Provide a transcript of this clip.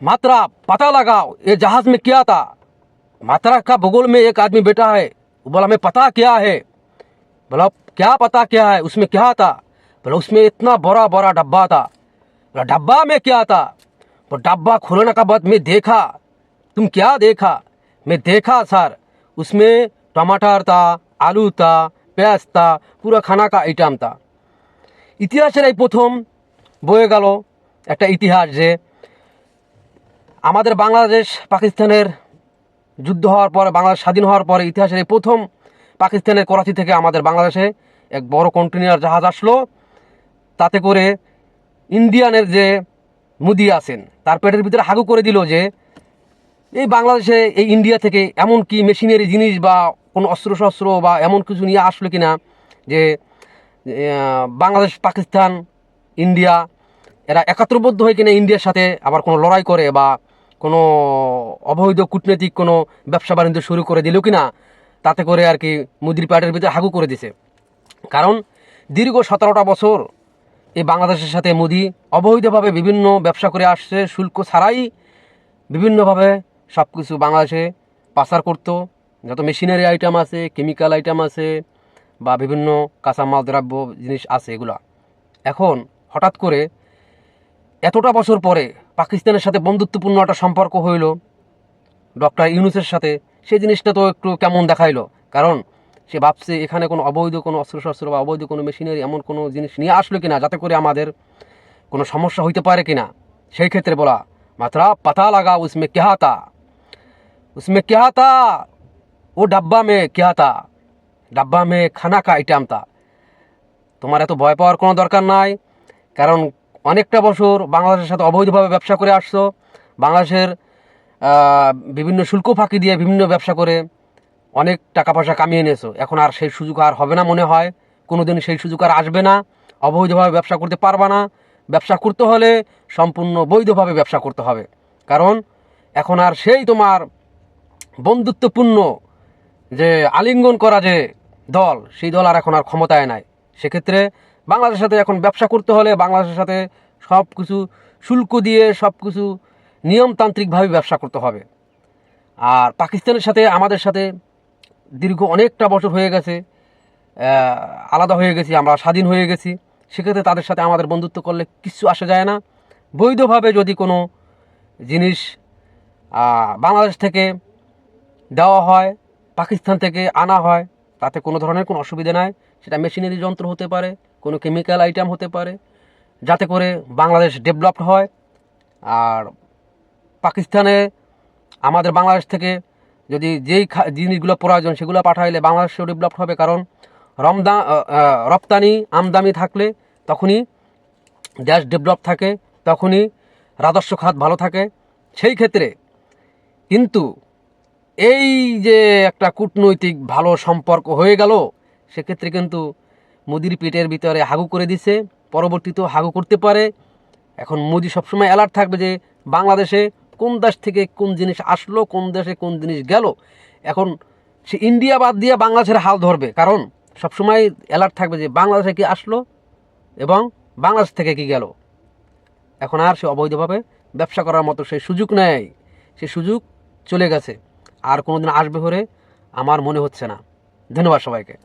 मात्रा पता लगाओ ये जहाज में क्या था मात्रा का बगल में एक आदमी बैठा है वो बोला मैं पता क्या है बोला क्या पता क्या है उसमें क्या था बोला उसमें इतना बड़ा बड़ा डब्बा था बोला डब्बा में क्या था वो डब्बा खोलने का बाद मैं देखा तुम क्या देखा मैं देखा सर उसमें टमाटर था आलू था प्याज था पूरा खाना का आइटम था ইতিহাসের এই প্রথম বয়ে গেল একটা ইতিহাস যে আমাদের বাংলাদেশ পাকিস্তানের যুদ্ধ হওয়ার পরে, বাংলাদেশ স্বাধীন হওয়ার পরে ইতিহাসের এই প্রথম পাকিস্তানের করাচি থেকে আমাদের বাংলাদেশে এক বড় কন্টেনার জাহাজ আসলো। তাতে করে ইন্ডিয়ানের যে মুদি আছেন, তার পেটের ভিতরে হাগু করে দিল যে, এই বাংলাদেশে, এই ইন্ডিয়া থেকে এমন কি মেশিনারি জিনিস বা কোনো অস্ত্র শস্ত্র বা এমন কিছু নিয়ে আসলো কি না যে বাংলাদেশ, পাকিস্তান, ইন্ডিয়া, এরা একাত্রবদ্ধ হয়ে কিনা ইন্ডিয়ার সাথে আবার কোনো লড়াই করে বা কোনো অবৈধ কূটনৈতিক কোনো ব্যবসা বাণিজ্য শুরু করে দিল কিনা, তাতে করে আর কি মুদির প্যাটের ভিতরে হাগু করে দিছে। কারণ দীর্ঘ সতেরোটা বছর এই বাংলাদেশের সাথে মোদি অবৈধভাবে বিভিন্ন ব্যবসা করে আসছে, শুল্ক ছাড়াই বিভিন্নভাবে সব কিছু বাংলাদেশে পাচার করতো। যত মেশিনারি আইটেম আছে, কেমিক্যাল আইটেম আছে বা বিভিন্ন কাঁচামাল দ্রব্য জিনিস আছে এগুলা। এখন হঠাৎ করে এতটা বছর পরে পাকিস্তানের সাথে বন্ধুত্বপূর্ণ একটা সম্পর্ক হইল ডক্টর ইউনুসের সাথে। সেই জিনিসটা তো একটু কেমন দেখাইলো। কারণ সে ভাবছে এখানে কোনো অবৈধ কোনো অস্ত্র শস্ত্র বা অবৈধ কোনো মেশিনারি এমন কোনো জিনিস নিয়ে আসলো কিনা, যাতে করে আমাদের কোনো সমস্যা হইতে পারে কিনা। সেই ক্ষেত্রে বলা, মাত্রা পাতা লাগা উসমে কেহাতা উসমে কেহাতা ও ডাব্বা মে কেহাতা ডাব্বা মে খানা কা তোমার এত ভয় পাওয়ার কোনো দরকার নাই? কারণ অনেকটা বছর বাংলাদেশের সাথে অবৈধভাবে ব্যবসা করে আসছো, বাংলাদেশের বিভিন্ন শুল্ক ফাঁকি দিয়ে বিভিন্ন ব্যবসা করে অনেক টাকা পয়সা কামিয়ে এনেছো এখন আর সেই সুযোগ আর হবে না মনে হয়। কোনো দিন সেই সুযোগ আর আসবে না। অবৈধভাবে ব্যবসা করতে পারবা না। ব্যবসা করতে হলে সম্পূর্ণ বৈধভাবে ব্যবসা করতে হবে। কারণ এখন আর সেই তোমার বন্ধুত্বপূর্ণ যে আলিঙ্গন করা যে দল, সেই দল আর এখন আর ক্ষমতায় নাই। সেক্ষেত্রে বাংলাদেশের সাথে এখন ব্যবসা করতে হলে বাংলাদেশের সাথে সব কিছু শুল্ক দিয়ে সব কিছু নিয়মতান্ত্রিকভাবে ব্যবসা করতে হবে। আর পাকিস্তানের সাথে, আমাদের সাথে দীর্ঘ অনেকটা বছর হয়ে গেছে আলাদা হয়ে গেছি, আমরা স্বাধীন হয়ে গেছি। সেক্ষেত্রে তাদের সাথে আমাদের বন্ধুত্ব করলে কিছু আসা যায় না। বৈধভাবে যদি কোনো জিনিস বাংলাদেশ থেকে দেওয়া হয়, পাকিস্তান থেকে আনা হয়, তাতে কোনো ধরনের কোনো অসুবিধা নাই। সেটা মেশিনারি যন্ত্র হতে পারে কোনো কেমিক্যাল আইটেম হতে পারে, যাতে করে বাংলাদেশ ডেভেলপড হয়। আর পাকিস্তানে আমাদের বাংলাদেশ থেকে যদি যেই জিনিসগুলো প্রয়োজন সেগুলো পাঠাইলে বাংলাদেশও ডেভেলপ হবে। কারণ রমদা রপ্তানি আমদানি থাকলে তখনই দেশ ডেভেলপ থাকে, তখনই রাজস্ব খাত ভালো থাকে। সেই ক্ষেত্রে কিন্তু এই যে একটা কূটনৈতিক ভালো সম্পর্ক হয়ে গেল, সেক্ষেত্রে কিন্তু মোদির পেটের ভিতরে হাগু করে দিছে, পরবর্তীতেও হাগু করতে পারে। এখন মোদি সবসময় অ্যালার্ট থাকবে যে বাংলাদেশে কোন দেশ থেকে কোন জিনিস আসলো, কোন দেশে কোন জিনিস গেল। এখন সে ইন্ডিয়া বাদ দিয়ে বাংলাদেশের হাল ধরবে, কারণ সবসময় অ্যালার্ট থাকবে যে বাংলাদেশে কি আসলো এবং বাংলাদেশ থেকে কি গেল। এখন আর সে অবৈধভাবে ব্যবসা করার মতো সেই সুযোগ নেয় সে সুযোগ চলে গেছে। আর কোনোদিন আসবে হলে আমার মনে হচ্ছে না। ধন্যবাদ সবাইকে।